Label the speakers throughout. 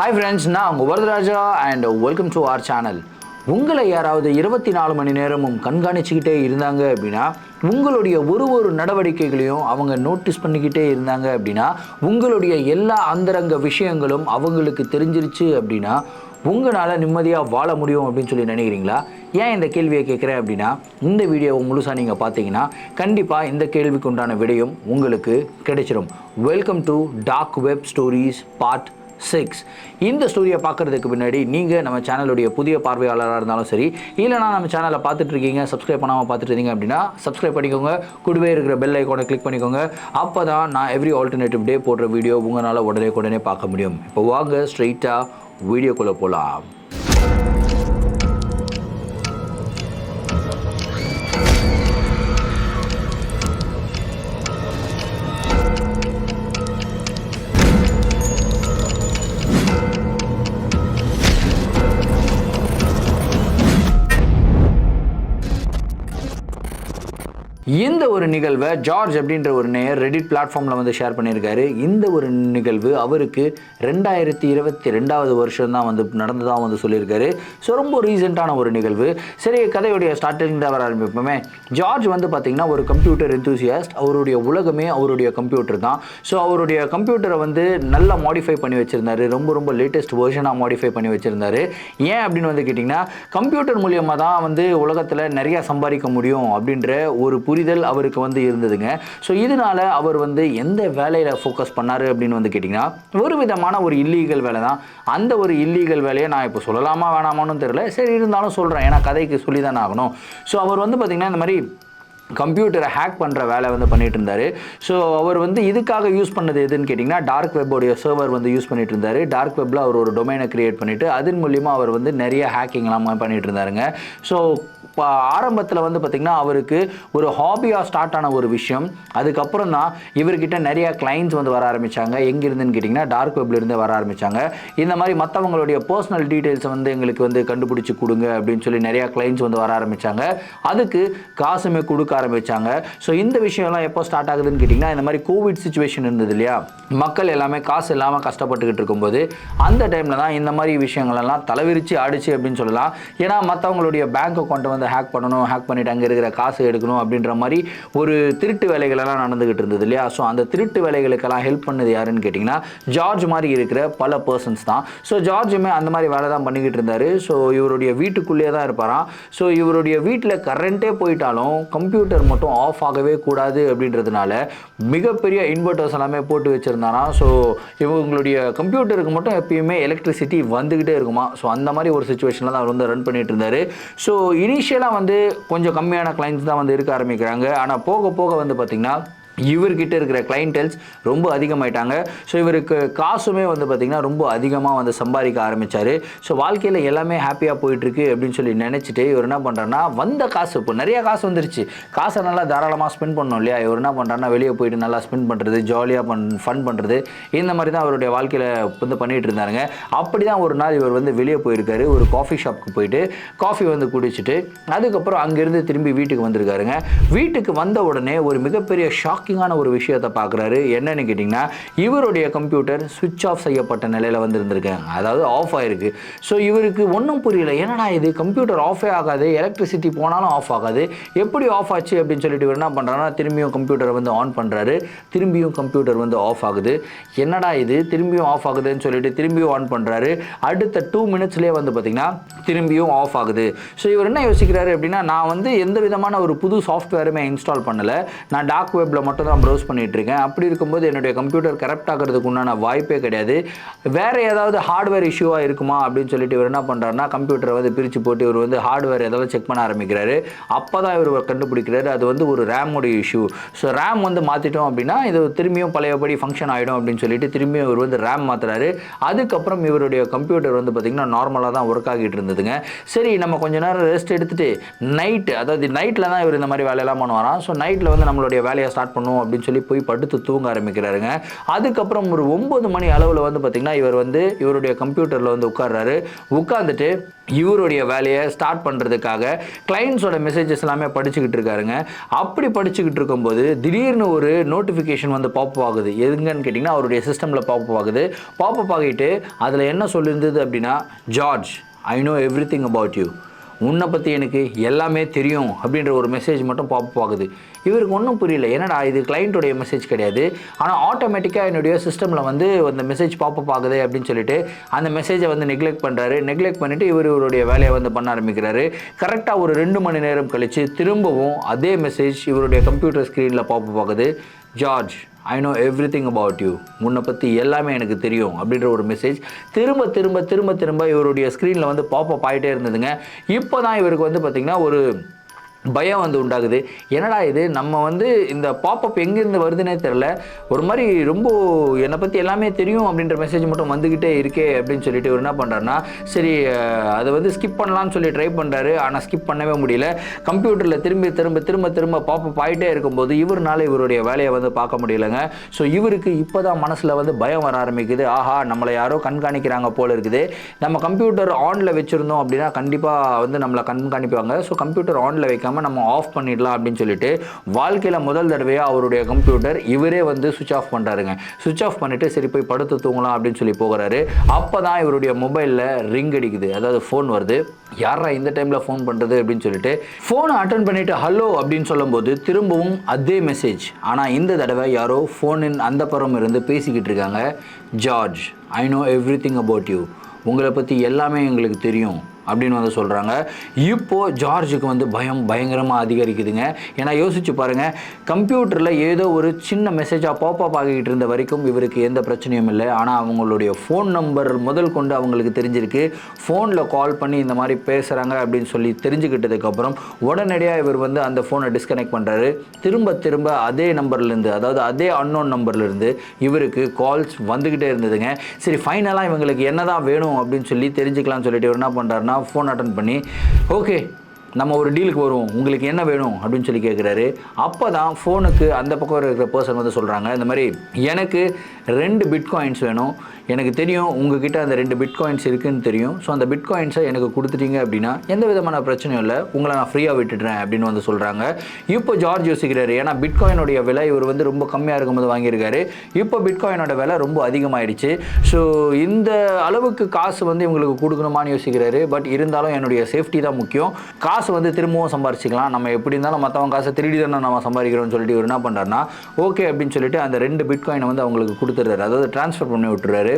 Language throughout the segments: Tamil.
Speaker 1: ஹாய் ஃப்ரெண்ட்ஸ் நான் உங்கள் Varadaraja and welcome to our channel உங்களை யாராவது இருபத்தி நாலு மணி நேரமும் கண்காணிச்சுக்கிட்டே இருந்தாங்க அப்படின்னா உங்களுடைய ஒரு ஒரு நடவடிக்கைகளையும் அவங்க நோட்டீஸ் பண்ணிக்கிட்டே இருந்தாங்க அப்படின்னா உங்களுடைய எல்லா அந்தரங்க விஷயங்களும் அவங்களுக்கு தெரிஞ்சிருச்சு அப்படின்னா உங்களால் நிம்மதியாக வாழ முடியும் அப்படின்னு சொல்லி நினைக்கிறீங்களா? ஏன் இந்த கேள்வியை கேட்குறேன் அப்படின்னா இந்த வீடியோவை முழுசாக நீங்கள் பார்த்தீங்கன்னா கண்டிப்பாக இந்த கேள்விக்கு உண்டான விடையும் உங்களுக்கு கிடைச்சிரும். Welcome to dark web stories part six இந்த ஸ்டோரியை பார்க்குறதுக்கு பின்னாடி நீங்கள் நம்ம சேனலுடைய புதிய பார்வையாளராக இருந்தாலும் சரி இல்லைனா நம்ம சேனலை பார்த்துட்டு இருக்கீங்க சப்ஸ்கிரைப் பண்ணாமல் பார்த்துட்டு இருந்தீங்க அப்படின்னா சப்ஸ்கிரைப் பண்ணிக்கோங்க. கூடவே இருக்கிற பெல் ஐக்கானை கிளிக் பண்ணிக்கோங்க. அப்போ தான் நான் எவ்ரி ஆல்டர்னேட்டிவ் டே போடுற வீடியோ உங்களால் உடனே உடனே பார்க்க முடியும். இப்போ வாங்க ஸ்ட்ரைட்டாக வீடியோக்குள்ளே போகலாம் இந்த ஒரு நிகழ்வை ஜார்ஜ் அப்படின்ற ஒரு நேயர் ரெடிட் பிளாட்ஃபார்மில் வந்து ஷேர் பண்ணியிருக்காரு. இந்த ஒரு நிகழ்வு அவருக்கு ரெண்டாயிரத்தி இருபத்தி ரெண்டாவது வருஷம் தான் வந்து நடந்ததாக வந்து சொல்லியிருக்காரு. ஸோ ரொம்ப ரீசெண்டான ஒரு நிகழ்வு. சரி கதையுடைய ஸ்டார்டிங் தான் வர ஆரம்பிப்போமே. ஜார்ஜ் வந்து பார்த்திங்கன்னா ஒரு கம்ப்யூட்டர் எந்தூசியாஸ்ட் அவருடைய உலகமே அவருடைய கம்ப்யூட்டர் தான். ஸோ அவருடைய கம்ப்யூட்டரை வந்து நல்லா மாடிஃபை பண்ணி வச்சுருந்தாரு. ரொம்ப ரொம்ப லேட்டஸ்ட் வேர்ஷனாக மாடிஃபை பண்ணி வச்சுருந்தாரு. ஏன் அப்படின்னு வந்து கேட்டிங்கன்னா கம்ப்யூட்டர் மூலியமாக தான் வந்து உலகத்தில் நிறைய சம்பாதிக்க முடியும் அப்படின்ற ஒரு புரிதல் அவருக்கு வந்து இருந்ததுங்க. ஸோ இதனால அவர் வந்து எந்த வேலையில் ஃபோக்கஸ் பண்ணார் அப்படின்னு வந்து கேட்டிங்கன்னா ஒரு விதமான ஒரு இல்லீகல் வேலை தான். அந்த ஒரு இல்லீகல் வேலையை நான் இப்போ சொல்லலாமா வேணாமான்னு தெரியல. சரி இருந்தாலும் சொல்கிறேன் ஏன்னா கதைக்கு சொல்லி தானே ஆகணும். ஸோ அவர் வந்து பார்த்திங்கன்னா இந்த மாதிரி கம்ப்யூட்டரை ஹேக் பண்ணுற வேலை வந்து பண்ணிட்டு இருந்தார் ஸோ அவர் வந்து இதுக்காக யூஸ் பண்ணது எதுன்னு கேட்டிங்கன்னா டார்க் வெப்போடைய சர்வர் வந்து யூஸ் பண்ணிட்டு இருந்தார் டார்க் வெப்பில் அவர் ஒரு டொமைனை கிரியேட் பண்ணிவிட்டு அதன் மூலியமாக அவர் வந்து நிறைய ஹேக்கிங்லாம் பண்ணிட்டு இருந்தாருங்க ஸோ இப்போ ஆரம்பத்தில் வந்து பார்த்திங்கன்னா அவருக்கு ஒரு ஹாபியாக ஸ்டார்ட் ஆன ஒரு விஷயம். அதுக்கப்புறம் தான் இவர்கிட்ட நிறைய கிளைண்ட்ஸ் வந்து வர ஆரம்பித்தாங்க எங்கேருந்துன்னு கேட்டிங்கன்னா டார்க் வெப்லேருந்து வர ஆரம்பித்தாங்க இந்த மாதிரி மற்றவங்களுடைய பர்சனல் டீட்டெயில்ஸை வந்து எங்களுக்கு வந்து கண்டுபிடிச்சி கொடுங்க அப்படின்னு சொல்லி நிறையா கிளைண்ட்ஸ் வந்து வர ஆரம்பித்தாங்க அதுக்கு காசுமே கொடுக்க ஆரம்பித்தாங்க ஸோ இந்த விஷயம்லாம் எப்போ ஸ்டார்ட் ஆகுதுன்னு கேட்டிங்கன்னா இந்த மாதிரி கோவிட் சுச்சுவேஷன் இருந்தது இல்லையா? மக்கள் எல்லாமே காசு இல்லாமல் கஷ்டப்பட்டுக்கிட்டு இருக்கும்போது அந்த டைமில் தான் இந்த மாதிரி விஷயங்களெல்லாம் தலைவிரிச்சு ஆடிச்சு அப்படின்னு சொல்லலாம். ஏன்னா மற்றவங்களுடைய பேங்க் அக்கௌண்ட்டை வந்து ஹேக் பண்ணணும் ஹேக் பண்ணிட்டு அங்கே இருக்கிற காசு எடுக்கணும் அப்படின்ற மாதிரி ஒரு திருட்டு வேலைகளெல்லாம் நடந்துகிட்டு இருந்தது இல்லையா? ஸோ அந்த திருட்டு வேலைகளுக்கெல்லாம் ஹெல்ப் பண்ணது யாருன்னு கேட்டிங்கன்னா ஜார்ஜ் மாதிரி இருக்கிற பல பர்சன்ஸ் தான். ஸோ ஜார்ஜுமே அந்த மாதிரி வேலை தான் பண்ணிக்கிட்டு இருந்தார். ஸோ இவருடைய வீட்டுக்குள்ளேயே தான் இருப்பாராம். ஸோ இவருடைய வீட்டில் கரண்ட்டே போயிட்டாலும் கம்ப்யூட்டர் மட்டும் ஆஃப் ஆகவே கூடாது அப்படின்றதுனால மிகப்பெரிய இன்வெர்ட்டர்ஸ் எல்லாமே போட்டு வச்சுருந்தானா. ஸோ இவங்களுடைய கம்ப்யூட்டருக்கு மட்டும் எப்பயுமே எலக்ட்ரிசிட்டி வந்துக்கிட்டே இருக்குமா? ஸோ அந்த மாதிரி ஒரு சுச்சுவேஷனில் தான் அவர் வந்து ரன் பண்ணிட்டு இருந்தார். ஸோ இனிஷியலாக வந்து கொஞ்சம் கம்மியான கிளைண்ட்ஸ் தான் வந்து இருக்க ஆரம்பிக்கிறாங்க. ஆனால் போக போக வந்து பார்த்திங்கன்னா இவர்கிட்ட இருக்கிற கிளைண்டல்ஸ் ரொம்ப அதிகமாயிட்டாங்க. ஸோ இவருக்கு காசுமே வந்து பார்த்திங்கன்னா ரொம்ப அதிகமாக வந்து சம்பாதிக்க ஆரம்பித்தார் ஸோ வாழ்க்கையில் எல்லாமே ஹாப்பியாக போயிட்டுருக்கு அப்படின்னு சொல்லி நினச்சிட்டு இவர் என்ன பண்ணுறாருனா வந்த காசு இப்போ நிறைய காசு வந்துருச்சு. காசை நல்லா தாராளமாக ஸ்பெண்ட் பண்ணோம் இல்லையா? இவர் என்ன பண்ணுறாருன்னா வெளியே போயிட்டு நல்லா ஸ்பெண்ட் பண்ணுறது ஜாலியாக பண் ஃபன் பண்ணுறது இந்த மாதிரி தான் அவருடைய வாழ்க்கையில் வந்து பண்ணிகிட்டு இருந்தாருங்க. அப்படி தான் ஒரு நாள் இவர் வந்து வெளியே போயிருக்காரு. ஒரு காஃபி ஷாப்புக்கு போயிட்டு காஃபி வந்து குடிச்சிட்டு அதுக்கப்புறம் அங்கேருந்து திரும்பி வீட்டுக்கு வந்திருக்காருங்க. வீட்டுக்கு வந்த உடனே ஒரு மிகப்பெரிய ஷாக் ஷாக்கிங்கான ஒரு விஷயத்தை பார்க்குறாரு. என்னன்னு கேட்டிங்கன்னா இவருடைய கம்ப்யூட்டர் சுவிட்ச் ஆஃப் செய்யப்பட்ட நிலையில் வந்து அதாவது ஆஃப் ஆயிருக்கு. ஸோ இவருக்கு ஒன்றும் புரியல. என்னடா இது? கம்ப்யூட்டர் ஆஃபே ஆகாது. எலக்ட்ரிசிட்டி போனாலும் ஆஃப் ஆகாது. எப்படி ஆஃப் ஆச்சு அப்படின்னு சொல்லிட்டு இவர் என்ன பண்ணுறாருன்னா திரும்பியும் கம்ப்யூட்டரை வந்து ஆன் பண்ணுறாரு திரும்பியும் கம்ப்யூட்டர் வந்து ஆஃப் ஆகுது. என்னடா இது? திரும்பியும் ஆஃப் ஆகுதுன்னு சொல்லிட்டு திரும்பியும் ஆன் பண்ணுறாரு அடுத்த டூ மினிட்ஸ்லேயே வந்து பார்த்திங்கன்னா திரும்பியும் ஆஃப் ஆகுது. ஸோ இவர் என்ன யோசிக்கிறாரு அப்படின்னா நான் வந்து எந்த விதமான ஒரு புது சாஃப்ட்வேருமே இன்ஸ்டால் பண்ணலை. நான் டார்க் வெப்பில் மட்டும் தான் ப்ரௌஸ் பண்ணிகிட்ருக்கேன் அப்படி இருக்கும்போது என்னுடைய கம்ப்யூட்டர் கரெக்ட் ஆகிறதுக்கு உண்டான வாய்ப்பே கிடையாது. வேறு ஏதாவது ஹார்ட்வேர் இஷ்யூவாக இருக்குமா அப்படின்னு சொல்லிட்டு இவர் என்ன பண்ணுறாருன்னா கம்ப்யூட்டரை வந்து பிரித்து போட்டு இவர் வந்து ஹார்ட்வேர் ஏதாவது செக் பண்ண ஆரம்பிக்கிறாரு. அப்போ தான் இவர் கண்டுபிடிக்கிறாரு. அது வந்து ஒரு ரேமுடைய இஷ்யூ ஸோ ரேம் வந்து மாற்றிட்டோம் அப்படின்னா இது திரும்பியும் பழையபடி ஃபங்க்ஷன் ஆகிடும் அப்படின்னு சொல்லிட்டு திரும்பியும் இவர் வந்து ரேம் மாற்றுறாரு அதுக்கப்புறம் இவருடைய கம்ப்யூட்டர் வந்து பார்த்திங்கன்னா நார்மலாக தான் ஒர்க் ஆகிட்டு இருந்ததுங்க. சரி நம்ம கொஞ்ச நேரம் ரெஸ்ட் எடுத்துகிட்டு நைட்டு அதாவது நைட்டில் தான் இவர் இந்த மாதிரி வேலையெல்லாம் பண்ணுவாராம். ஸோ நைட்டில் வந்து நம்மளுடைய வேலையை ஸ்டார்ட் பார்க்கணும் அப்படின்னு சொல்லி போய் படுத்து தூங்க ஆரம்பிக்கிறாருங்க. அதுக்கப்புறம் ஒரு ஒம்பது மணி அளவில் வந்து பார்த்திங்கன்னா இவர் வந்து இவருடைய கம்ப்யூட்டரில் வந்து உட்கார்றாரு. உட்காந்துட்டு இவருடைய வேலையை ஸ்டார்ட் பண்ணுறதுக்காக கிளைண்ட்ஸோட மெசேஜஸ் எல்லாமே படிச்சுக்கிட்டு இருக்காருங்க. அப்படி படிச்சுக்கிட்டு இருக்கும்போது திடீர்னு ஒரு நோட்டிஃபிகேஷன் வந்து பாப்பப் ஆகுது. எதுங்கன்னு கேட்டிங்கன்னா அவருடைய சிஸ்டமில் பாப்பப் ஆகுது. பாப்பப் ஆகிட்டு அதில் என்ன சொல்லியிருந்தது அப்படின்னா George I know everything about you உன்னை பற்றி எனக்கு எல்லாமே தெரியும் அப்படின்ற ஒரு மெசேஜ் மட்டும் பாப்பப் ஆகுது. இவருக்கு ஒன்றும் புரியல. என்னடா இது கிளைண்ட்டுடைய மெசேஜ் கிடையாது. ஆனால் ஆட்டோமேட்டிக்காக என்னுடைய சிஸ்டமில் வந்து அந்த மெசேஜ் பாப்பப் ஆகுது அப்படின்னு சொல்லிட்டு அந்த மெசேஜை வந்து நெக்லெக்ட் பண்ணுறாரு நெக்லெக்ட் பண்ணிவிட்டு இவர் இவருடைய வேலையை வந்து பண்ண ஆரம்பிக்கிறாரு. கரெக்டாக ஒரு ரெண்டு மணி நேரம் கழித்து திரும்பவும் அதே மெசேஜ் இவருடைய கம்ப்யூட்டர் ஸ்க்ரீனில் பாப்பப் ஆகுது. George I know everything about you உன்னை பற்றி எல்லாமே எனக்கு தெரியும் அப்படின்ற ஒரு மெசேஜ் திரும்ப திரும்ப திரும்ப திரும்ப இவருடைய ஸ்க்ரீனில் வந்து பாப்பப் ஆகிட்டே இருந்ததுங்க. இப்போ தான் இவருக்கு வந்து பார்த்திங்கன்னா ஒரு பயம் வந்து உண்டாகுது. என்னடா இது? நம்ம வந்து இந்த பாப்பப் எங்கேருந்து வருதுன்னே தெரில ஒரு மாதிரி ரொம்ப என்னை பற்றி எல்லாமே தெரியும் அப்படின்ற மெசேஜ் மட்டும் வந்துக்கிட்டே இருக்கே அப்படின்னு சொல்லிட்டு இவர் என்ன பண்ணுறாருனா சரி அதை வந்து ஸ்கிப் பண்ணலாம்னு சொல்லி ட்ரை பண்ணுறாரு ஆனால் ஸ்கிப் பண்ணவே முடியல. கம்ப்யூட்டரில் திரும்பி திரும்ப திரும்ப திரும்ப பாப்பப் ஆகிட்டே இருக்கும்போது இவர்னால இவருடைய வேலையை வந்து பார்க்க முடியலங்க. ஸோ இவருக்கு இப்போ தான் மனசில் வந்து பயம் வர ஆரம்பிக்குது. ஆஹா நம்மளை யாரோ கண்காணிக்கிறாங்க போல் இருக்குது. நம்ம கம்ப்யூட்டர் ஆனில் வச்சுருந்தோம் அப்படின்னா கண்டிப்பாக வந்து நம்மளை கண்காணிப்பாங்க. ஸோ கம்ப்யூட்டர் ஆனில் வைக்காம நம்ம ஆஃப் பண்ணிடலாம் அப்படின்னு சொல்லிட்டு வாழ்க்கையில் முதல் தடவையாக அவருடைய கம்ப்யூட்டர் இவரே வந்து சுவிச் ஆஃப் பண்ணுறாருங்க சுவிச் ஆஃப் பண்ணிவிட்டு சரி போய் படுத்து தூங்கலாம் அப்படின்னு சொல்லி போகிறாரு. அப்போ தான் இவருடைய மொபைலில் ரிங் அடிக்குது. அதாவது ஃபோன் வருது. யாரா இந்த டைமில் ஃபோன் பண்ணுறது அப்படின்னு சொல்லிட்டு ஃபோனை அட்டன் பண்ணிவிட்டு ஹலோ அப்படின்னு சொல்லும்போது திரும்பவும் அதே மெசேஜ் ஆனால் இந்த தடவை யாரோ ஃபோனின் அந்த புறம் இருந்து பேசிக்கிட்டு இருக்காங்க. George I know everything about you உங்களை பற்றி எல்லாமே எங்களுக்கு தெரியும். அப்படின்னு வந்து சொல்கிறாங்க இப்போது ஜார்ஜுக்கு வந்து பயம் பயங்கரமாக அதிகரிக்குதுங்க. ஏன்னா யோசிச்சு பாருங்கள் கம்ப்யூட்டரில் ஏதோ ஒரு சின்ன மெசேஜாக பாப்பப் ஆகிட்டு இருந்த வரைக்கும் இவருக்கு எந்த பிரச்சனையும் இல்லை. ஆனால் அவங்களுடைய ஃபோன் நம்பர் முதல் கொண்டு அவங்களுக்கு தெரிஞ்சிருக்கு. ஃபோனில் கால் பண்ணி இந்த மாதிரி பேசுகிறாங்க அப்படின்னு சொல்லி தெரிஞ்சுக்கிட்டதுக்கப்புறம் உடனடியாக இவர் வந்து அந்த ஃபோனை டிஸ்கனெக்ட் பண்ணுறாரு திரும்ப திரும்ப அதே நம்பர்லேருந்து அதாவது அதே அன்னோன் நம்பர்லேருந்து இவருக்கு கால்ஸ் வந்துக்கிட்டே இருந்ததுங்க. சரி ஃபைனலாக இவங்களுக்கு என்னதான் வேணும் அப்படின்னு சொல்லி தெரிஞ்சுக்கலாம்னு சொல்லிட்டு இவர் என்ன பண்ணுறாருன்னா ஃபோன் அட்டன் பண்ணி ஓகே நம்ம ஒரு டீலுக்கு வருவோம். உங்களுக்கு என்ன வேணும்? அப்படின்னு சொல்லி கேட்குறாரு அப்போ தான் ஃபோனுக்கு அந்த பக்கம் இருக்கிற பர்சன் வந்து சொல்கிறாங்க இந்த மாதிரி எனக்கு ரெண்டு பிட்காயின்ஸ் வேணும். எனக்கு தெரியும் உங்ககிட்ட அந்த ரெண்டு பிட்காயின்ஸ் இருக்குன்னு தெரியும். ஸோ அந்த பிட்காயின்ஸை எனக்கு கொடுத்துட்டீங்க அப்படின்னா எந்த விதமான பிரச்சனையும் இல்லை. உங்களை நான் ஃப்ரீயாக விட்டுடுறேன் அப்படின்னு வந்து சொல்கிறாங்க இப்போ ஜார்ஜ் யோசிக்கிறாரு. ஏன்னா பிட்காயினுடைய விலை இவர் வந்து ரொம்ப கம்மியாக இருக்கும்போது வாங்கியிருக்காரு. இப்போ பிட்காயினோட விலை ரொம்ப அதிகமாகிடுச்சு ஸோ இந்த அளவுக்கு காசு வந்து இவங்களுக்கு கொடுக்கணுமான்னு யோசிக்கிறாரு. பட் இருந்தாலும் என்னுடைய சேஃப்டி தான் முக்கியம். காசு வந்து திரும்பவும் சம்பாரிச்சிக்கலாம். நம்ம எப்படி இருந்தாலும் மற்றவங்க காசை திருடி தானே நம்ம சம்பாதிக்கிறோம்னு சொல்லிட்டு இவர் என்ன பண்ணுறாருனா ஓகே அப்படின்னு சொல்லிட்டு அந்த ரெண்டு பிட்காயினை வந்து அவங்களுக்கு கொடுத்துட்றாரு. அதாவது ட்ரான்ஸ்ஃபர் பண்ணி விட்டுறாரு.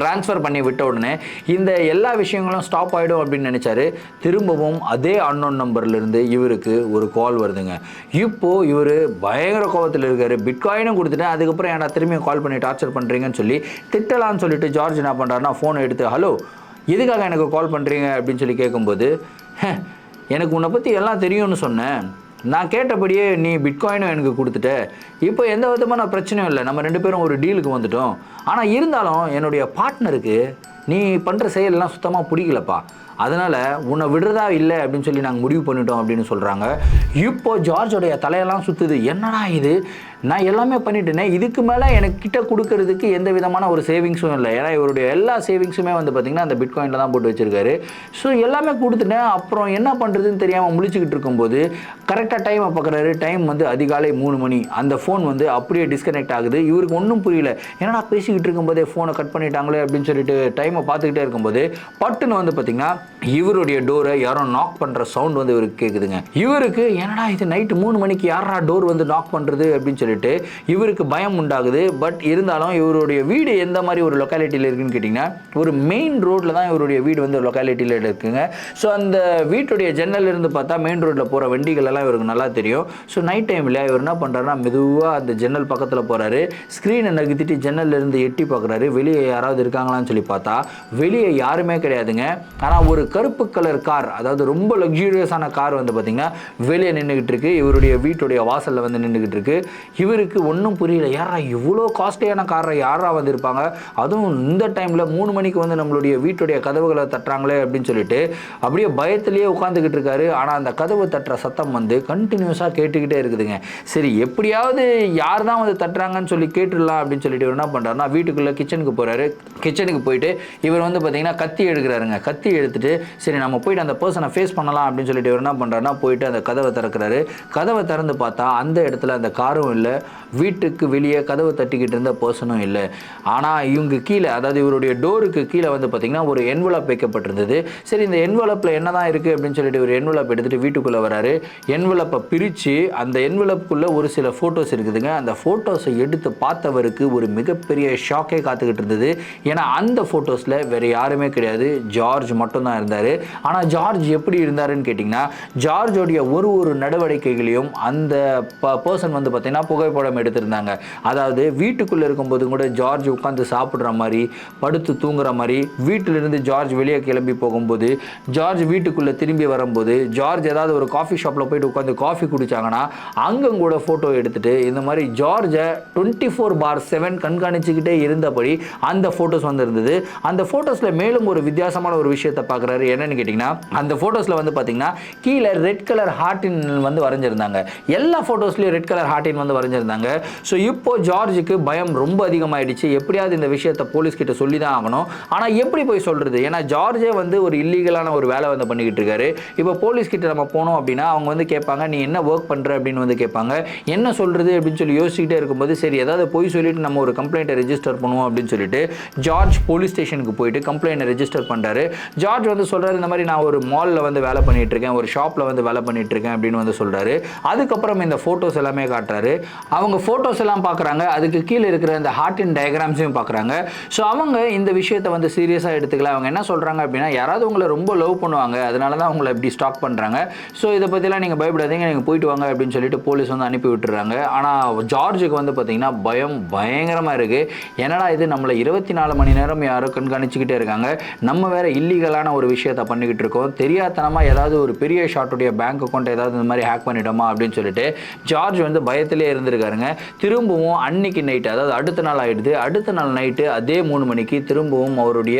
Speaker 1: ட்ரான்ஸ்ஃபர் பண்ணி விட்ட உடனே இந்த எல்லா விஷயங்களும் ஸ்டாப் ஆகிடும் அப்படின்னு நினச்சாரு. திரும்பவும் அதே அன்னோன் நம்பர்லேருந்து இவருக்கு ஒரு கால் வருதுங்க. இப்போது இவர் பயங்கர கோபத்தில் இருக்கார். பிட்காயினும் கொடுத்துட்டேன். அதுக்கப்புறம் ஏன்டா திரும்பியும் கால் பண்ணி டார்ச்சர் பண்ணுறீங்கன்னு சொல்லி திட்டலாம்னு சொல்லிட்டு ஜார்ஜ் என்ன பண்ணுறாருனா ஃபோனை எடுத்து ஹலோ எதுக்காக எனக்கு கால் பண்ணுறீங்க அப்படின்னு சொல்லி கேட்கும்போது எனக்கு உன்னை பற்றி எல்லாம் தெரியும்னு சொன்னேன். நான் கேட்டபடியே நீ பிட்காயினும் எனக்கு கொடுத்துட்ட. இப்போ எந்த விதமான பிரச்சனையும் இல்லை. நம்ம ரெண்டு பேரும் ஒரு டீலுக்கு வந்துட்டோம். ஆனால் இருந்தாலும் என்னுடைய பார்ட்னருக்கு நீ பண்ணுற செயலெல்லாம் சுத்தமாக பிடிக்கலப்பா. அதனால் உன்னை விடுறதா இல்லை அப்படின்னு சொல்லி நாங்கள் முடிவு பண்ணிட்டோம் அப்படின்னு சொல்கிறாங்க இப்போ ஜார்ஜோடைய தலையெல்லாம் சுற்றுது என்னடா இது? நான் எல்லாமே பண்ணிட்டேனே. இதுக்கு மேலே எனக்கு கிட்ட கொடுக்கறதுக்கு எந்த விதமான ஒரு சேவிங்ஸும் இல்லை. ஏன்னா இவருடைய எல்லா சேவிங்ஸுமே வந்து பார்த்திங்கன்னா அந்த பிட்காயினில் தான் போட்டு வச்சுருக்காரு. ஸோ எல்லாமே கொடுத்துட்டேன். அப்புறம் என்ன பண்ணுறதுன்னு தெரியாமல் முழிச்சுக்கிட்டு இருக்கும்போது கரெக்டாக டைமை பார்க்குறாரு டைம் வந்து அதிகாலை மூணு மணி. அந்த ஃபோன் வந்து அப்படியே டிஸ்கனெக்ட் ஆகுது. இவருக்கு ஒன்றும் புரியல. என்னடா பேசிக்கிட்டு இருக்கும்போதே ஃபோனை கட் பண்ணிட்டாங்களே அப்படின்னு சொல்லிட்டு டைமை பார்த்துக்கிட்டே இருக்கும்போது பட்டுன்னு வந்து பார்த்திங்கன்னா இவருடைய டோரை யாரோ நாக் பண்ணுற சவுண்ட் வந்து இவருக்கு கேட்குதுங்க இவருக்கு என்னடா இது நைட்டு மூணு மணிக்கு யாரா டோர் வந்து நாக் பண்ணுறது அப்படின்னு சொல்லிட்டு இவருக்கு பயம் உண்டாகுது. பட் இருந்தாலும் இவருடைய வீடு எந்த மாதிரி ஒரு லொக்காலிட்டியில் இருக்குன்னு கேட்டிங்கன்னா ஒரு மெயின் ரோட்டில் தான் இவருடைய வீடு வந்து லொக்காலிட்டியில் இருக்குங்க. ஸோ அந்த வீட்டுடைய ஜன்னல் இருந்து பார்த்தா மெயின் ரோட்டில் போகிற வண்டிகள் எல்லாம் இவருக்கு நல்லா தெரியும். ஸோ நைட் டைமில் இவர் என்ன பண்ணுறாருன்னா மெதுவாக அந்த ஜன்னல் பக்கத்தில் போகிறாரு ஸ்க்ரீனை நகர்த்திட்டு ஜன்னல்ல இருந்து எட்டி பார்க்குறாரு. வெளியே யாராவது இருக்காங்களான்னு சொல்லி பார்த்தா வெளியே யாருமே கிடையாதுங்க. ஆனால் ஒரு ஒரு கருப்பு கலர் கார் அதாவது ரொம்ப லக்ஸூரியஸான கார் வந்து பார்த்திங்கன்னா வெளியே நின்றுக்கிட்டு இருக்கு. இவருடைய வீட்டுடைய வாசலில் வந்து நின்றுக்கிட்டு இருக்கு. இவருக்கு ஒன்றும் புரியல. யாரா இவ்வளோ காஸ்ட்லியான காரை யாரா வந்திருப்பாங்க? அதுவும் இந்த டைமில் மூணு மணிக்கு வந்து நம்மளுடைய வீட்டுடைய கதவுகளை தட்டுறாங்களே அப்படின்னு சொல்லிட்டு அப்படியே பயத்திலேயே உட்காந்துக்கிட்டு இருக்காரு. ஆனால் அந்த கதவு தட்டுற சத்தம் வந்து கண்டினியூஸாக கேட்டுக்கிட்டே இருக்குதுங்க. சரி எப்படியாவது யார் தான் வந்து தட்டுறாங்கன்னு சொல்லி கேட்டுடலாம் அப்படின்னு சொல்லிட்டு இவர் என்ன பண்ணுறாருன்னா வீட்டுக்குள்ளே கிச்சனுக்கு போகிறாரு கிச்சனுக்கு போயிட்டு இவர் வந்து பார்த்தீங்கன்னா கத்தி எடுக்கிறாருங்க. கத்தி எடுத்துட்டு சரி நம்ம போயிட்டு அந்த பர்சனை ஃபேஸ் பண்ணலாம் அப்படின்னு சொல்லிட்டு இவர் என்ன பண்ணுறாருன்னா போயிட்டு அந்த கதவை திறக்கிறாரு. கதவை திறந்து பார்த்தா அந்த இடத்துல அந்த காரும் இல்லை. வீட்டுக்கு வெளியே கதவை தட்டிக்கிட்டு இருந்த பர்சனும் இல்லை. ஆனால் இவங்க கீழே அதாவது இவருடைய டோருக்கு கீழே வந்து பார்த்தீங்கன்னா ஒரு என்வலப் வைக்கப்பட்டிருந்தது. சரி இந்த என்வலப்பில் என்ன தான் இருக்குது அப்படின்னு சொல்லிட்டு ஒரு என்வலப் எடுத்துகிட்டு வீட்டுக்குள்ளே வராரு. என்வலப்பை பிரித்து அந்த என்வலப்புக்குள்ளே ஒரு சில ஃபோட்டோஸ் இருக்குதுங்க. அந்த ஃபோட்டோஸை எடுத்து பார்த்தவருக்கு ஒரு மிகப்பெரிய ஷாக்கே காத்துக்கிட்டு இருந்தது. ஏன்னா அந்த ஃபோட்டோஸில் வேறு யாருமே கிடையாது. ஜார்ஜ் மட்டும்தான் இருந்தார். ஆனால் ஜார்ஜ் எப்படி இருந்தாருன்னு கேட்டிங்கன்னா ஜார்ஜோடைய ஒரு ஒரு நடவடிக்கைகளையும் அந்த பர்சன் வந்து பார்த்தீங்கன்னா புகைப்படம் எடுத்திருந்தாங்க. அதாவது வீட்டுக்குள்ளே இருக்கும்போது கூட ஜார்ஜ் உட்காந்து சாப்பிட்ற மாதிரி படுத்து தூங்குற மாதிரி வீட்டிலிருந்து ஜார்ஜ் வெளியே கிளம்பி போகும்போது ஜார்ஜ் வீட்டுக்குள்ளே திரும்பி வரும்போது ஜார்ஜ் ஏதாவது ஒரு காஃபி ஷாப்பில் போயிட்டு உட்காந்து காஃபி குடித்தாங்கன்னா அங்கங்க கூட ஃபோட்டோ எடுத்துட்டு இந்த மாதிரி ஜார்ஜை டுவெண்ட்டி ஃபோர் பார் செவன் கண்காணிச்சுக்கிட்டே இருந்தபடி அந்த ஃபோட்டோஸ் வந்து இருந்தது அந்த ஃபோட்டோஸில் மேலும் ஒரு வித்தியாசமான ஒரு விஷயத்தை பார்க்க பார்க்குறாரு. என்னன்னு கேட்டிங்கன்னா அந்த ஃபோட்டோஸில் வந்து பார்த்தீங்கன்னா கீழே ரெட் கலர் ஹார்டின் வந்து வரைஞ்சிருந்தாங்க. எல்லா ஃபோட்டோஸ்லேயும் ரெட் கலர் ஹார்டின் வந்து வரைஞ்சிருந்தாங்க. ஸோ இப்போது ஜார்ஜுக்கு பயம் ரொம்ப அதிகமாகிடுச்சு எப்படியாவது இந்த விஷயத்தை போலீஸ் கிட்ட சொல்லி தான் ஆகணும். ஆனால் எப்படி போய் சொல்கிறது ஏன்னா ஜார்ஜே வந்து ஒரு இல்லீகலான ஒரு வேலை வந்து பண்ணிக்கிட்டு இருக்காரு. இப்போ போலீஸ் கிட்ட நம்ம போனோம் அப்படின்னா அவங்க வந்து கேட்பாங்க நீ என்ன ஒர்க் பண்ணுற அப்படின்னு வந்து கேட்பாங்க. என்ன சொல்கிறது அப்படின்னு சொல்லி யோசிச்சுக்கிட்டே இருக்கும்போது சரி ஏதாவது போய் சொல்லிட்டு நம்ம ஒரு கம்ப்ளைண்ட்டை ரெஜிஸ்டர் பண்ணுவோம் அப்படின்னு சொல்லிட்டு ஜார்ஜ் போலீஸ் ஸ்டேஷனுக்கு போயிட்டு கம்ப்ளைண்ட்டை ரெஜிஸ்டர் பண்ணுறாரு ஜார்ஜ் வந்து சொல்கிறாரு இந்த மாதிரி நான் ஒரு மாலில் வந்து வேலை பண்ணிட்டு இருக்கேன் ஒரு ஷாப்பில் வந்து வேலை பண்ணிட்டு இருக்கேன் அப்படின்னு வந்து சொல்கிறாரு அதுக்கப்புறம் இந்த ஃபோட்டோஸ் எல்லாமே காட்டுறாரு. அவங்க ஃபோட்டோஸ் எல்லாம் பார்க்குறாங்க அதுக்கு கீழே இருக்கிற இந்த ஹார்ட் அண்ட் டயக்ராம்ஸையும் பார்க்குறாங்க ஸோ அவங்க இந்த விஷயத்தை வந்து சீரியஸாக எடுத்துக்கல. அவங்க என்ன சொல்கிறாங்க அப்படின்னா யாராவது உங்களை ரொம்ப லவ் பண்ணுவாங்க. அதனால தான் அவங்கள இப்படி ஸ்டாக் பண்ணுறாங்க ஸோ இதை பற்றிலாம் நீங்கள் பயப்படாதீங்க. நீங்கள் போயிட்டு வாங்க அப்படின்னு சொல்லிட்டு போலீஸ் வந்து அனுப்பி விட்டுறாங்க. ஆனால் ஜார்ஜுக்கு வந்து பார்த்தீங்கன்னா பயம் பயங்கரமாக இருக்குது என்னடா இது? நம்மளை இருபத்தி நாலு மணி நேரம் யாரும் கண்காணிச்சுக்கிட்டே இருக்காங்க. நம்ம வேற இல்லீகலான ஒரு விஷயத்த பண்ணிக்கிட்டு இருக்கோம். தெரியாதனமாக ஏதாவது ஒரு பெரிய ஷாட்டுடைய பேங்க் அக்கௌண்ட் ஏதாவது இந்த மாதிரி ஹேக் பண்ணிட்டோமா அப்படின்னு சொல்லிட்டு ஜார்ஜ் வந்து பயத்திலே இருந்திருக்காருங்க. திரும்பவும் அன்னைக்கு நைட்டு அதாவது அடுத்த நாள் ஆகிடுது அடுத்த நாள் நைட்டு அதே மூணு மணிக்கு திரும்பவும் அவருடைய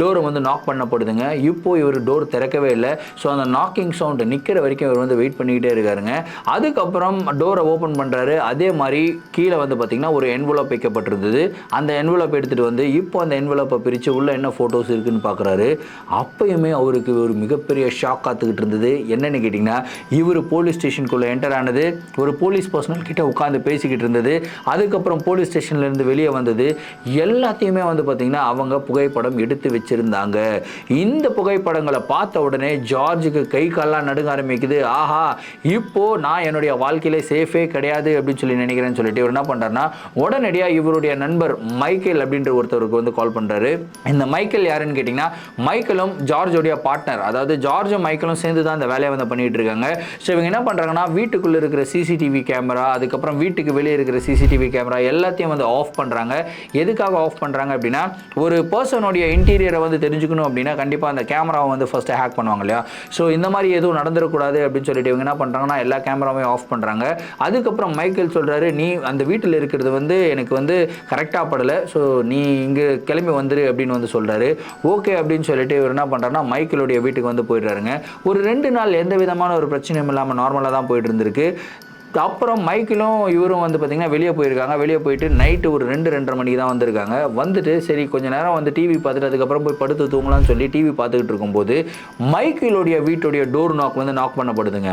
Speaker 1: டோரை வந்து நாக் பண்ணப்படுதுங்க. இப்போ இவர் டோர் திறக்கவே இல்லை. ஸோ அந்த நாக்கிங் சவுண்டு நிற்கிற வரைக்கும் இவர் வந்து வெயிட் பண்ணிக்கிட்டே இருக்காருங்க. அதுக்கப்புறம் டோரை ஓப்பன் பண்ணுறாரு அதே மாதிரி கீழே வந்து பார்த்திங்கன்னா ஒரு என்வலப் வைக்கப்பட்டிருந்தது. அந்த என்வலப் எடுத்துகிட்டு வந்து இப்போ அந்த என்வலப்பை பிரித்து உள்ளே என்ன ஃபோட்டோஸ் இருக்குதுன்னு பார்க்குறாரு அப்பயுமே அவருக்கு ஒரு மிகப்பெரிய ஷாக் காத்துக்கிட்டு இருந்தது. என்னென்னு கேட்டிங்கன்னா இவர் போலீஸ் ஸ்டேஷனுக்குள்ளே என்டர் ஆனது ஒரு போலீஸ் பர்சனல் கிட்ட உட்காந்து பேசிக்கிட்டு இருந்தது. அதுக்கப்புறம் போலீஸ் ஸ்டேஷன்லேருந்து வெளியே வந்தது. எல்லாத்தையுமே வந்து பார்த்திங்கன்னா அவங்க புகைப்படம் எடுத்து வச்சுருந்தாங்க. இந்த புகைப்படங்களை பார்த்த உடனே ஜார்ஜுக்கு கை கால்லாம் நடுங்க ஆரம்பிக்குது. ஆஹா இப்போ நான் என்னுடைய வாழ்க்கையில சேஃபே கிடையாது அப்படின்னு சொல்லி நினைக்கிறேன்னு சொல்லிட்டு இவர் என்ன பண்ணுறாருன்னா உடனடியாக இவருடைய நண்பர் மைக்கேல் அப்படின்ற ஒருத்தருக்கு வந்து கால் பண்ணுறாரு இந்த மைக்கேல் யாருன்னு கேட்டிங்கன்னா மைக்கேலும் ஜார்ஜோடைய பார்ட்னர் அதாவது ஜார்ஜும் மைக்கேலும் சேர்ந்து தான் இந்த வேலையை வந்து பண்ணிட்டு இருக்காங்க. ஸோ இவங்க என்ன பண்ணுறாங்கன்னா வீட்டுக்குள்ளே இருக்கிற சிசிடிவி கேமரா அதுக்கப்புறம் வீட்டுக்கு வெளியே இருக்கிற சிசிடிவி கேமரா எல்லாத்தையும் வந்து ஆஃப் பண்ணுறாங்க எதுக்காக ஆஃப் பண்ணுறாங்க அப்படின்னா ஒரு பர்சனுடைய இன்டீரியரை வந்து தெரிஞ்சுக்கணும் அப்படின்னா கண்டிப்பாக அந்த கேமராவை வந்து ஃபஸ்ட்டு ஹேக் பண்ணுவாங்க இல்லையா? ஸோ இந்த மாதிரி எதுவும் நடந்துடக்கூடாது அப்படின்னு சொல்லிட்டு இவங்க என்ன பண்ணுறாங்கன்னா எல்லா கேமராவையும் ஆஃப் பண்ணுறாங்க அதுக்கப்புறம் மைக்கேல் சொல்கிறாரு நீ அந்த வீட்டில் இருக்கிறது வந்து எனக்கு வந்து கரெக்டாக படலை. ஸோ நீ இங்கே கிளம்பி வந்துரு அப்படின்னு வந்து சொல்கிறாரு ஓகே அப்படின்னு சொல்லிட்டு இவர் என்ன பண்ணுறாருன்னா மைக்கேலுடைய வீட்டுக்கு வந்து போயிடுறாருங்க. ஒரு ரெண்டு நாள் எந்த விதமான ஒரு பிரச்சனையும் இல்லாமல் நார்மலாக தான் போயிட்டு இருந்திருக்கு. அப்புறம் மைக்கிலும் இவரும் வந்து பார்த்திங்கன்னா வெளியே போயிருக்காங்க. வெளியே போயிட்டு நைட்டு ஒரு ரெண்டு ரெண்டரை மணிக்கு தான் வந்திருக்காங்க. வந்துட்டு சரி கொஞ்ச நேரம் வந்து டிவி பார்த்துட்டு அதுக்கப்புறம் போய் படுத்து தூங்கலாம்னு சொல்லி டிவி பார்த்துக்கிட்டு இருக்கும்போது மைக்கிளுடைய வீட்டுடைய டோர் நாக் வந்து நாக் பண்ணப்படுதுங்க.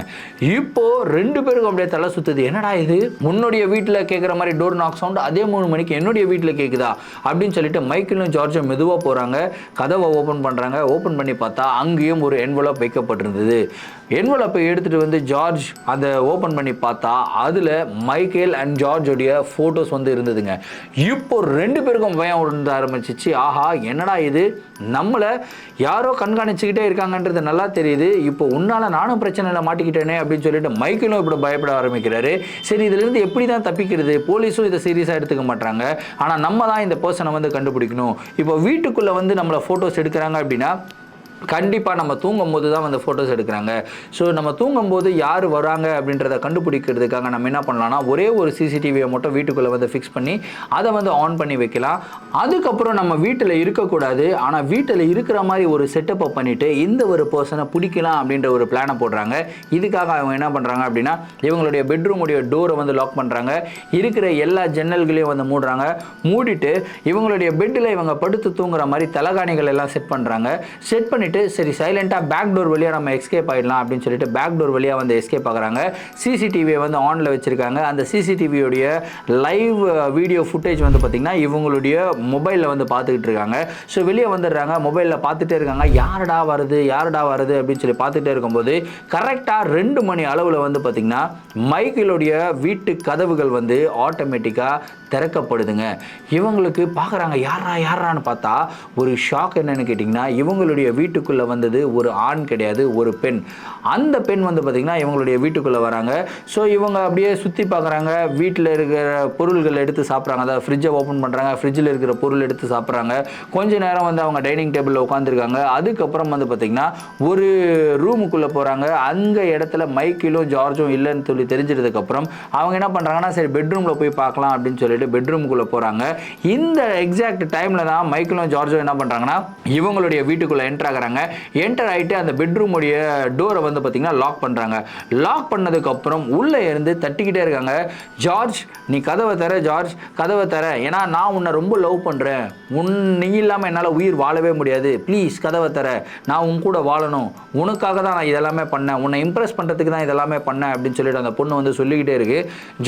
Speaker 1: இப்போது ரெண்டு பேருக்கும் அப்படியே தலை சுற்றுது என்னடா இது? முன்னுடைய வீட்டில் கேட்குற மாதிரி டோர் நாக் சவுண்ட் அதே மூணு மணிக்கு என்னுடைய வீட்டில் கேட்குதா அப்படின்னு சொல்லிட்டு மைக்கிளும் ஜார்ஜும் மெதுவாக போகிறாங்க கதவை ஓப்பன் பண்ணுறாங்க ஓப்பன் பண்ணி பார்த்தா அங்கேயும் ஒரு என்வலப் வைக்கப்பட்டிருந்தது. என்வலப்பை எடுத்துகிட்டு வந்து ஜார்ஜ் அதை ஓப்பன் பண்ணி பார்த்தா அதில் மைக்கேல் அண்ட் ஜார்ஜோடைய ஃபோட்டோஸ் வந்து இருந்ததுங்க. இப்போ ரெண்டு பேருக்கும் பயம் உண்டு ஆரம்பிச்சிச்சு. ஆஹா என்னடா இது? நம்மளை யாரோ கண்காணிச்சுக்கிட்டே இருக்காங்கன்றது நல்லா தெரியுது. இப்போ உன்னால் நானும் பிரச்சனையில் மாட்டிக்கிட்டேனே அப்படின்னு சொல்லிட்டு மைக்கேலும் இப்படி பயப்பட ஆரம்பிக்கிறாரு. சரி இதுலேருந்து எப்படி தான் தப்பிக்கிறது? போலீஸும் இதை சீரியஸாக எடுத்துக்க மாட்டாங்க. ஆனால் நம்ம தான் இந்த பர்சனை வந்து கண்டுபிடிக்கணும். இப்போ வீட்டுக்குள்ளே வந்து நம்மளை ஃபோட்டோஸ் எடுக்கிறாங்க அப்படின்னா கண்டிப்பாக நம்ம தூங்கும் போது தான் வந்து ஃபோட்டோஸ் எடுக்கிறாங்க. ஸோ நம்ம தூங்கும்போது யார் வராங்க அப்படின்றத கண்டுபிடிக்கிறதுக்காக நம்ம என்ன பண்ணலாம்னா ஒரே ஒரு சிசிடிவியை மட்டும் வீட்டுக்குள்ளே வந்து ஃபிக்ஸ் பண்ணி அதை வந்து ஆன் பண்ணி வைக்கலாம். அதுக்கப்புறம் நம்ம வீட்டில் இருக்கக்கூடாது. ஆனால் வீட்டில் இருக்கிற மாதிரி ஒரு செட்டப்பை பண்ணிவிட்டு இந்த ஒரு பர்சனை பிடிக்கலாம் அப்படின்ற ஒரு பிளானை போடுறாங்க. இதுக்காக அவங்க என்ன பண்ணுறாங்க அப்படின்னா இவங்களுடைய பெட்ரூமுடைய டோரை வந்து லாக் பண்ணுறாங்க இருக்கிற எல்லா ஜன்னல்களையும் வந்து மூடுறாங்க. மூடிட்டு இவங்களுடைய பெட்டில் இவங்க படுத்து தூங்குற மாதிரி தலகாணிகள் எல்லாம் செட் பண்ணுறாங்க செட் பண்ணிவிட்டு சரி சைலண்ட்டாக பேக் டோர் வழியாக நம்ம எஸ்கேப் ஆகிடலாம் அப்படின்னு சொல்லிட்டு பேக் டோர் வழியாக வந்து எஸ்கேப் ஆகுறாங்க. சிசிடிவியை வந்து ஆனில் வச்சுருக்காங்க. அந்த சிசிடிவியோடைய லைவ் வீடியோ ஃபுட்டேஜ் வந்து பார்த்திங்கன்னா இவங்களுடைய மொபைலில் வந்து பார்த்துக்கிட்டு இருக்காங்க. ஸோ வெளியே வந்துடுறாங்க. மொபைலில் பார்த்துட்டே இருக்காங்க. யாருடா வருது? யாருடா வருது? அப்படின்னு சொல்லி பார்த்துட்டே இருக்கும்போது கரெக்டாக ரெண்டு மணி அளவில் வந்து பார்த்திங்கன்னா மைக்கிளுடைய வீட்டு கதவுகள் வந்து ஆட்டோமேட்டிக்காக திறக்கப்படுதுங்க. இவங்களுக்கு பார்க்குறாங்க யாரா யாரான்னு பார்த்தா ஒரு ஷாக் என்னென்னு கேட்டிங்கன்னா இவங்களுடைய வீட்டு வீட்டுக்குள்ளே வந்தது ஒரு ஆண் கிடையாது ஒரு பெண். அந்த பெண் வந்து பார்த்திங்கன்னா இவங்களுடைய வீட்டுக்குள்ளே வராங்க. ஸோ இவங்க அப்படியே சுற்றி பார்க்குறாங்க வீட்டில் இருக்கிற பொருள்கள் எடுத்து சாப்பிட்றாங்க. அதாவது ஃப்ரிட்ஜை ஓப்பன் பண்ணுறாங்க ஃப்ரிட்ஜில் இருக்கிற பொருள் எடுத்து சாப்பிட்றாங்க. கொஞ்ச நேரம் வந்து அவங்க டைனிங் டேபிளில் உட்காந்துருக்காங்க அதுக்கப்புறம் வந்து பார்த்திங்கன்னா ஒரு ரூமுக்குள்ளே போகிறாங்க அங்கே இடத்துல மைக்கிலும் ஜார்ஜும் இல்லைன்னு சொல்லி தெரிஞ்சதுக்கப்புறம் அவங்க என்ன பண்ணுறாங்கன்னா சரி பெட்ரூமில் போய் பார்க்கலாம் அப்படின்னு சொல்லிட்டு பெட்ரூமுக்குள்ளே போகிறாங்க இந்த எக்ஸாக்ட் டைமில் தான் மைக்கிலும் ஜார்ஜும் என்ன பண்ணுறாங்கன்னா இவங்களுடைய வீட்டுக்குள்ளே என்ட்ராகிறாங்க ஆகுறாங்க என்டர் ஆகிட்டு அந்த பெட்ரூமுடைய டோரை வந்து பார்த்திங்கன்னா லாக் பண்ணுறாங்க லாக் பண்ணதுக்கப்புறம் உள்ளே இருந்து தட்டிக்கிட்டே இருக்காங்க. ஜார்ஜ் நீ கதவை தர ஜார்ஜ் கதவை தர. ஏன்னா நான் உன்னை ரொம்ப லவ் பண்ணுறேன் உன் நீ இல்லாமல் என்னால் உயிர் வாழவே முடியாது. ப்ளீஸ் கதவை தர. நான் உன் கூட வாழணும். உனக்காக தான் நான் இதெல்லாமே பண்ணேன். உன்னை இம்ப்ரெஸ் பண்ணுறதுக்கு தான் இதெல்லாமே பண்ணேன் அப்படின்னு சொல்லிட்டு அந்த பொண்ணு வந்து சொல்லிக்கிட்டே இருக்கு.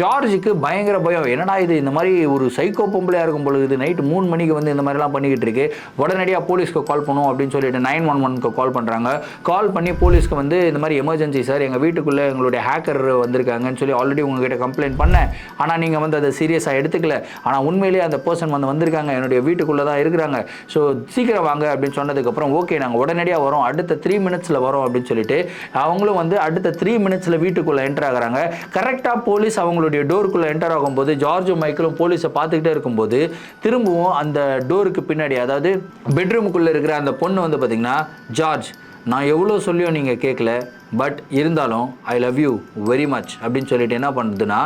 Speaker 1: ஜார்ஜுக்கு பயங்கர பயம். என்னடா இது? இந்த மாதிரி ஒரு சைக்கோ பொம்பளையாக இருக்கும் பொழுது நைட்டு மூணு மணிக்கு வந்து இந்த மாதிரிலாம் பண்ணிக்கிட்டு இருக்கு. உடனடியாக போலீஸ்க்கு கால் பண்ணும் அப்படின்னு சொல்லிட்டு நைன் ஒன் ஒன்க்கு கால் பண்ணுறாங்க கால் பண்ணி போலீஸ்க்கு வந்து இந்த மாதிரி எமர்ஜென்சி சார் எங்கள் வீட்டுக்குள்ளே எங்களுடைய ஹேக்கர் வந்திருக்காங்கன்னு சொல்லி ஆல்ரெடி உங்ககிட்ட கம்ப்ளைண்ட் பண்ணேன். ஆனால் நீங்கள் வந்து அதை சீரியஸாக எடுத்துக்கல. ஆனால் உண்மையிலேயே அந்த பர்சன் வந்து வந்திருக்காங்க. என்னுடைய வீட்டுக்குள்ளே தான் இருக்கிறாங்க. ஸோ சீக்கிரம் வாங்க அப்படின்னு சொன்னதுக்கப்புறம் ஓகே நாங்கள் உடனடியாக வரோம். அடுத்த த்ரீ மினிட்ஸில் வரோம் அப்படின்னு சொல்லிட்டு அவங்களும் வந்து அடுத்த த்ரீ மினிட்ஸில் வீட்டுக்குள்ளே என்டர் ஆகுறாங்க. கரெக்டாக போலீஸ் அவங்களுடைய டோருக்குள்ளே என்டர் ஆகும்போது ஜார்ஜும் மைக்கிளும் போலீஸை பார்த்துக்கிட்டே இருக்கும்போது திரும்பவும் அந்த டோருக்கு பின்னாடி அதாவது பெட்ரூமுக்குள்ளே இருக்கிற அந்த பொண்ணு வந்து பார்த்திங்கன்னா ஜார்ஜ் நான் எவ்வளோ சொல்லியும் நீங்கள் கேட்கல பட் இருந்தாலும் I love you very much அப்படின்னு சொல்லிட்டு என்ன பண்ணுதுன்னா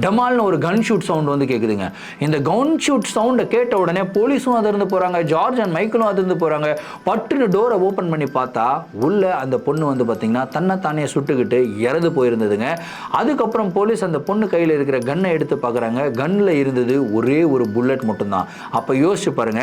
Speaker 1: டமால்னு ஒரு கன் ஷூட் சவுண்ட் வந்து கேட்குதுங்க இந்த கன் ஷூட் சவுண்டை கேட்ட உடனே போலீஸும் அதிர்ந்து போகிறாங்க ஜார்ஜ் அண்ட் மைக்கிளும் அதிர்ந்து போகிறாங்க பட்டுன்னு டோரை ஓப்பன் பண்ணி பார்த்தா உள்ள அந்த பொண்ணு வந்து பார்த்திங்கன்னா தன்னை தானே சுட்டுக்கிட்டு இறந்து போயிருந்ததுங்க. அதுக்கப்புறம் போலீஸ் அந்த பொண்ணு கையில் இருக்கிற கன்னை எடுத்து பார்க்குறாங்க கன்னில் இருந்தது ஒரே ஒரு புல்லட் மட்டும்தான். அப்போ யோசிச்சு பாருங்க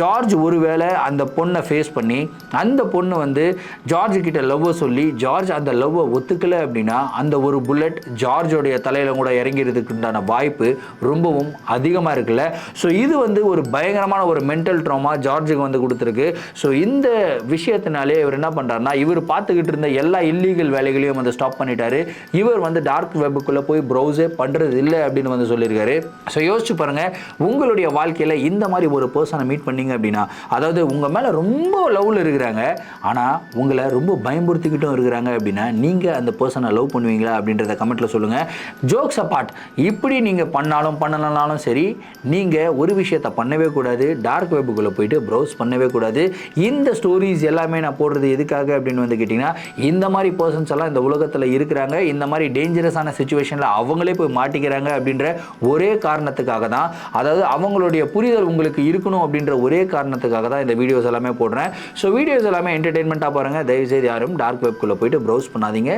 Speaker 1: ஜார்ஜ் ஒருவேளை அந்த பொண்ணை ஃபேஸ் பண்ணி அந்த பொண்ணு வந்து ஜார்ஜ் கிட்ட லவ் சொல்லி ஜார்ஜ் அந்த லவ்வை ஒத்துக்கலை அப்படின்னா அந்த ஒரு புல்லட் ஜார்ஜோடைய தலையில் கூட இறங்கிறதுக்கு உண்டான வாய்ப்பு ரொம்பவும் அதிகமாக இருக்குல்ல? ஸோ இது வந்து ஒரு பயங்கரமான ஒரு மென்டல் ட்ராமா ஜார்ஜுக்கு வந்து கொடுத்துருக்கு. ஸோ இந்த விஷயத்தினாலே இவர் என்ன பண்ணுறாருனா இவர் பார்த்துக்கிட்டு இருந்த எல்லா இல்லீகல் வேலைகளையும் வந்து ஸ்டாப் பண்ணிட்டாரு. இவர் வந்து டார்க் வெப்புக்குள்ளே போய் ப்ரௌசே பண்ணுறது இல்லை அப்படின்னு வந்து சொல்லியிருக்காரு. ஸோ யோசிச்சு பாருங்கள் உங்களுடைய வாழ்க்கையில் இந்த மாதிரி ஒரு பர்சனை மீட் பண்ணீங்க அப்படின்னா அதாவது உங்கள் மேலே ரொம்ப லவ்வில் இருக்கிறாங்க ஆனால் உங்களை ரொம்ப பயமுறுத்திக்கிட்டும் இருக்கிறாங்க அப்படின்னு நீங்கள் அந்த பர்சனை லவ் பண்ணுவீங்களா அப்படின்றத கமெண்ட்டில் சொல்லுங்கள் ஜோக்ஸ் அப்பார்ட் இப்படி நீங்கள் பண்ணாலும் பண்ணலனாலும் சரி நீங்கள் ஒரு விஷயத்தை பண்ணவே கூடாது. டார்க் வெப்புக்குள்ளே போயிட்டு ப்ரௌஸ் பண்ணவே கூடாது. இந்த ஸ்டோரிஸ் எல்லாமே நான் போடுறது எதுக்காக அப்படின்னு வந்து கேட்டிங்கன்னா இந்த மாதிரி பர்சன்ஸ் எல்லாம் இந்த உலகத்தில் இருக்கிறாங்க. இந்த மாதிரி டேஞ்சரஸான சுச்சுவேஷனில் அவங்களே போய் மாட்டிக்கிறாங்க அப்படின்ற ஒரே காரணத்துக்காக தான். அதாவது அவங்களுடைய புரிதல் உங்களுக்கு இருக்கணும் அப்படின்ற ஒரே காரணத்துக்காக தான் இந்த வீடியோஸ் எல்லாமே போடுறேன். ஸோ வீடியோஸ் எல்லாமே என்டர்டெயின்மெண்ட்டாக பாருங்கள் தயவுசெய்து யாரும் டார்க் வெப்குள்ளே போயிட்டு ப்ரௌஸ் பண்ணாதீங்க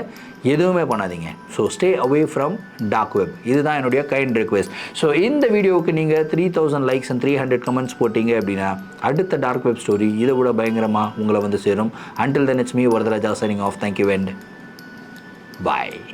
Speaker 1: எதுவுமே பண்ணாதீங்க. So stay away from dark web இதுதான் என்னுடைய கைண்ட் ரிக்வெஸ்ட் ஸோ இந்த வீடியோவுக்கு நீங்கள் three thousand likes and three hundred comments போட்டிங்க அப்படின்னா அடுத்த டார்க் வெப் ஸ்டோரி இதை விட பயங்கரமாக உங்களை வந்து சேரும். Until then it's me Varadaraja signing off thank you and bye